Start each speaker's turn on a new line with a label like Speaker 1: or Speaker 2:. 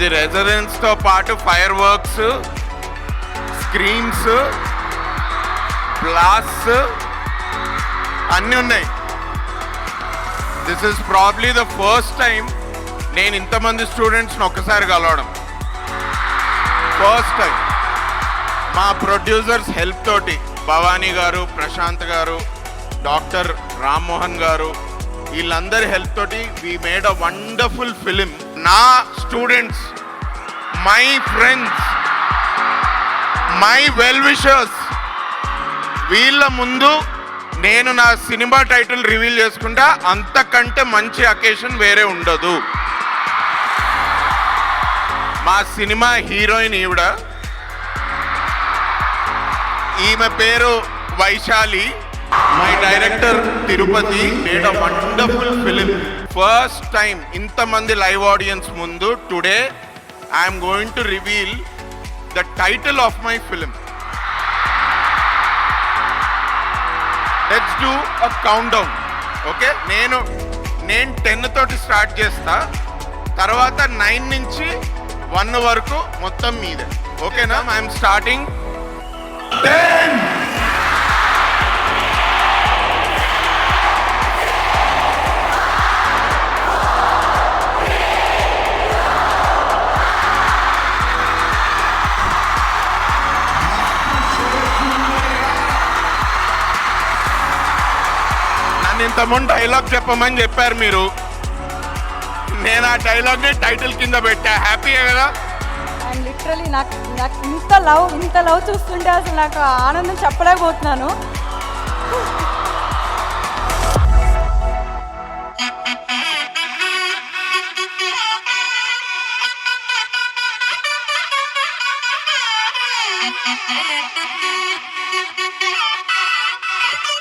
Speaker 1: స్టూడెంట్స్తో పాటు fire works screens బ్లాస్ అన్నీ ఉన్నాయి. This is probably the first time నేను ఇంతమంది స్టూడెంట్స్ని ఒక్కసారి కలవడం. ఫస్ట్ టైం మా ప్రొడ్యూసర్స్ హెల్ప్ తోటి భవానీ గారు ప్రశాంత్ గారు డాక్టర్ రామ్మోహన్ గారు వీళ్ళందరి హెల్ప్ తోటి we made a wonderful film నా students my friends my well wishers వీళ్ళ ముందు నేను నా సినిమా టైటిల్ రివీల్ చేసుకుంటా అంతకంటే మంచి అకేషన్ వేరే ఉండదు. మా సినిమా హీరోయిన్ ఈవిడ. ఈమె పేరు Vaishali. My director Tirupati made a wonderful film first time ఇంతమంది లైవ్ ఆడియన్స్ ముందు today I'm going to reveal the title of my film let's do a count down okay నేను నేను టెన్ తోటి start చేస్తా. తర్వాత నైన్ నుంచి one వరకు మొత్తం మీదే ఓకేనా ఐఎమ్ స్టార్టింగ్ టెన్ నన్ను ఇంతకుముందు డైలాగ్ చెప్పమని చెప్పారు మీరు. నేను ఆ డైలాగ్ని టైటిల్ కింద పెట్టా. హ్యాపీయే కదా?
Speaker 2: అండ్ లిటరలీ నాకు నాకు ఇంత లవ్ ఇంత లవ్ చూస్తుంటే అసలు నాకు ఆనందం చెప్పలేకపోతున్నాను.
Speaker 3: Thank you.